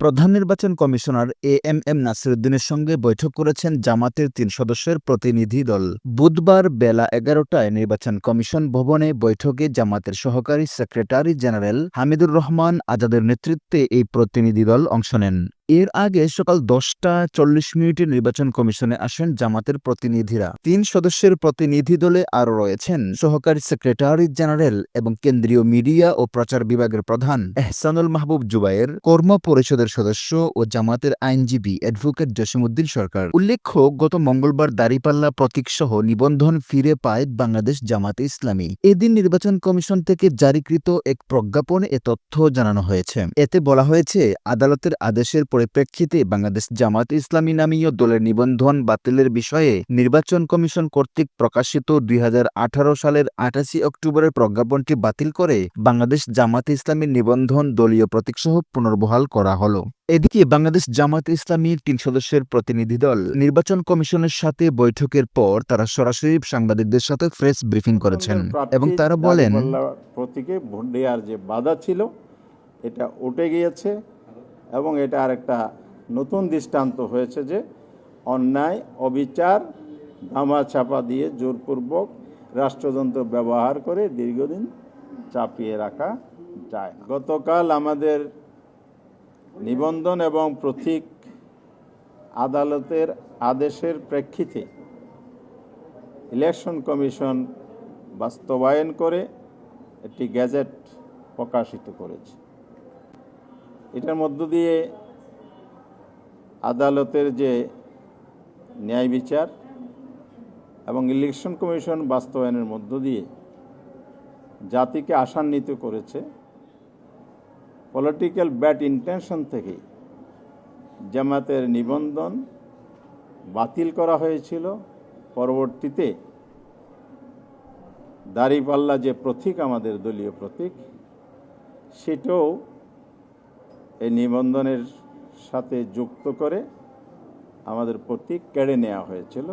প্রধান নির্বাচন commissioner A M M নাসিরুদ্দিনের সঙ্গে বৈঠক করেছেন জামাতের তিন সদস্যের প্রতিনিধি দল। বুধবার বেলা এগারোটায় নির্বাচন কমিশন ভবনে বৈঠকে জামাতের সহকারী সেক্রেটারি জেনারেল হামিদুর রহমান আজাদের নেতৃত্বে এই প্রতিনিধি দল অংশ নেন। এর আগে সকাল দশটা চল্লিশ মিনিটে নির্বাচন কমিশনে আসেন জামাতের প্রতিনিধিরা। তিন সদস্যের প্রতিনিধি দলে আরও রয়েছেন সহকারী সেক্রেটারি জেনারেল এবং কেন্দ্রীয় মিডিয়া ও প্রচার বিভাগের প্রধান এহসানুল মাহবুব জুবায়ের, কর্ম পরিষদের সদস্য ও জামাতের আইনজীবী অ্যাডভোকেট জসিমউদ্দিন সরকার। উল্লেখ্য, গত মঙ্গলবার দাঁড়িপাল্লা প্রতীকসহ নিবন্ধন ফিরে পায় বাংলাদেশ জামাতে ইসলামী। এদিন নির্বাচন কমিশন থেকে জারিকৃত এক প্রজ্ঞাপনে এ তথ্য জানানো হয়েছে। এতে বলা হয়েছে, আদালতের আদেশের পরিপ্রেক্ষিতে বাংলাদেশ জামাতে ইসলামী নামীয় দলের নিবন্ধন বাতিলের বিষয়ে নির্বাচন কমিশন কর্তৃক প্রকাশিত দুই সালের আঠাশি অক্টোবরের প্রজ্ঞাপনটি বাতিল করে বাংলাদেশ জামাতে ইসলামীর নিবন্ধন দলীয় প্রতীকসহ পুনর্বহাল করা হলো। এদিকে বাংলাদেশ জামাত ইসলামীর তিন সদস্যের প্রতিনিধি দল নির্বাচন কমিশনের সাথে বৈঠকের পর তারা সরাসরি সাংবাদিকদের সাথে প্রেস ব্রিফিং করেছেন এবং তারা বলেন প্রতীকে ভোট দেওয়ার যে বাধা ছিল এটা উঠে গিয়েছে। এবং এটা আরেকটা নতুন দৃষ্টান্ত হয়েছে যে অন্যায়, অবিচার ধামা চাপা দিয়ে জোরপূর্বক রাষ্ট্রযন্ত্র ব্যবহার করে দীর্ঘদিন চাপিয়ে রাখা যায়। গতকাল আমাদের নিবন্ধন এবং প্রতীক আদালতের আদেশের প্রেক্ষিতে ইলেকশন কমিশন বাস্তবায়ন করে একটি গ্যাজেট প্রকাশিত করেছে। এটার মধ্য দিয়ে আদালতের যে ন্যায় বিচার এবং ইলেকশন কমিশন বাস্তবায়নের মধ্য দিয়ে জাতিকে আশান্বিত করেছে পলিটিক্যাল ব্যাড ইন্টেনশন থেকে জামাতের নিবন্ধন বাতিল করা হয়েছিল। পরবর্তীতে দাড়িপাল্লা যে প্রতীক, আমাদের দলীয় প্রতীক, সেটাও এই নিবন্ধনের সাথে যুক্ত করে আমাদের প্রতীক কেড়ে নেওয়া হয়েছিল।